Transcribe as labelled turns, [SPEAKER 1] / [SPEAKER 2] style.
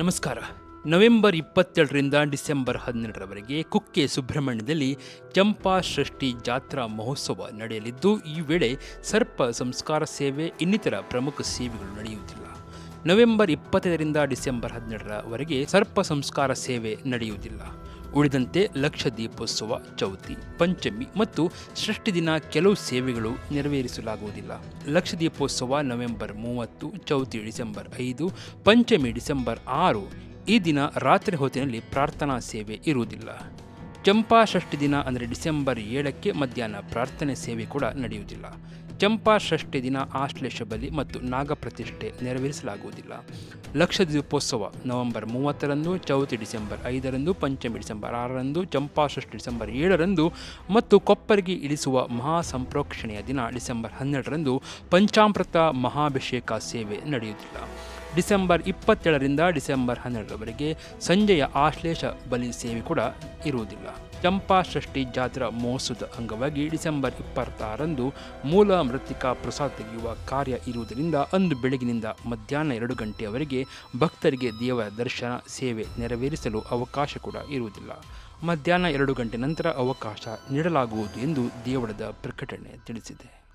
[SPEAKER 1] ನಮಸ್ಕಾರ. ನವೆಂಬರ್ ಇಪ್ಪತ್ತೆರಡರಿಂದ ಡಿಸೆಂಬರ್ ಹನ್ನೆರಡರವರೆಗೆ ಕುಕ್ಕೆ ಸುಬ್ರಹ್ಮಣ್ಯದಲ್ಲಿ ಚಂಪಾ ಷಷ್ಠಿ ಜಾತ್ರಾ ಮಹೋತ್ಸವ ನಡೆಯಲಿದ್ದು, ಈ ವೇಳೆ ಸರ್ಪ ಸಂಸ್ಕಾರ ಸೇವೆ ಇನ್ನಿತರ ಪ್ರಮುಖ ಸೇವೆಗಳು ನಡೆಯುವುದಿಲ್ಲ ನವೆಂಬರ್ ಇಪ್ಪತ್ತೈದರಿಂದ ಡಿಸೆಂಬರ್ ಹನ್ನೆರಡರವರೆಗೆ ಸರ್ಪ ಸಂಸ್ಕಾರ ಸೇವೆ ನಡೆಯುವುದಿಲ್ಲ. ಉಳಿದಂತೆ ಲಕ್ಷ ದೀಪೋತ್ಸವ ಚೌತಿ, ಪಂಚಮಿ ಮತ್ತು ಷಷ್ಠಿ ದಿನ ಕೆಲವು ಸೇವೆಗಳು ನೆರವೇರಿಸಲಾಗುವುದಿಲ್ಲ. ಲಕ್ಷ ದೀಪೋತ್ಸವ ನವೆಂಬರ್ ಮೂವತ್ತು, ಚೌತಿ ಡಿಸೆಂಬರ್ ಐದು, ಪಂಚಮಿ ಡಿಸೆಂಬರ್ ಆರು. ಈ ದಿನ ರಾತ್ರಿ ಹೊತ್ತಿನಲ್ಲಿ ಪ್ರಾರ್ಥನಾ ಸೇವೆ ಇರುವುದಿಲ್ಲ. ಚಂಪಾ ಷಷ್ಠಿ ದಿನ ಅಂದರೆ ಡಿಸೆಂಬರ್ ಏಳಕ್ಕೆ ಮಧ್ಯಾಹ್ನ ಪ್ರಾರ್ಥನೆ ಸೇವೆ ಕೂಡ ನಡೆಯುವುದಿಲ್ಲ. ಚಂಪಾ ಷಷ್ಠಿ ದಿನ ಆಶ್ಲೇಷ ಬಲಿ ಮತ್ತು ನಾಗಪ್ರತಿಷ್ಠೆ ನೆರವೇರಿಸಲಾಗುವುದಿಲ್ಲ. ಲಕ್ಷ ದೀಪೋತ್ಸವ ನವೆಂಬರ್ ಮೂವತ್ತರಂದು, ಚೌತಿ ಡಿಸೆಂಬರ್ ಐದರಂದು, ಪಂಚಮಿ ಡಿಸೆಂಬರ್ ಆರರಂದು, ಚಂಪಾಷಷ್ಠಿ ಡಿಸೆಂಬರ್ ಏಳರಂದು ಮತ್ತು ಕೊಪ್ಪರಿಗೆ ಇಳಿಸುವ ಮಹಾ ಸಂಪ್ರೋಕ್ಷಣೆಯ ದಿನ ಡಿಸೆಂಬರ್ ಹನ್ನೆರಡರಂದು ಪಂಚಾಮೃತ ಮಹಾಭಿಷೇಕ ಸೇವೆ ನಡೆಯುವುದಿಲ್ಲ. ಡಿಸೆಂಬರ್ ಇಪ್ಪತ್ತೇಳರಿಂದ ಡಿಸೆಂಬರ್ ಹನ್ನೆರಡರವರೆಗೆ ಸಂಜೆಯ ಆಶ್ಲೇಷ ಬಲಿ ಸೇವೆ ಕೂಡ ಇರುವುದಿಲ್ಲ. ಚಂಪಾ ಷಷ್ಠಿ ಜಾತ್ರಾ ಮಹೋತ್ಸವದ ಅಂಗವಾಗಿ ಡಿಸೆಂಬರ್ ಇಪ್ಪತ್ತಾರರಂದು ಮೂಲ ಮೃತ್ತಿಕಾ ಪ್ರಸಾದ ತೆಗೆಯುವ ಕಾರ್ಯ ಇರುವುದರಿಂದ ಅಂದು ಬೆಳಗಿನಿಂದ ಮಧ್ಯಾಹ್ನ ಎರಡು ಗಂಟೆಯವರೆಗೆ ಭಕ್ತರಿಗೆ ದೇವರ ದರ್ಶನ ಸೇವೆ ನೆರವೇರಿಸಲು ಅವಕಾಶ ಕೂಡ ಇರುವುದಿಲ್ಲ. ಮಧ್ಯಾಹ್ನ ಎರಡು ಗಂಟೆ ನಂತರ ಅವಕಾಶ ನೀಡಲಾಗುವುದು ಎಂದು ದೇವಳದ ಪ್ರಕಟಣೆ ತಿಳಿಸಿದೆ.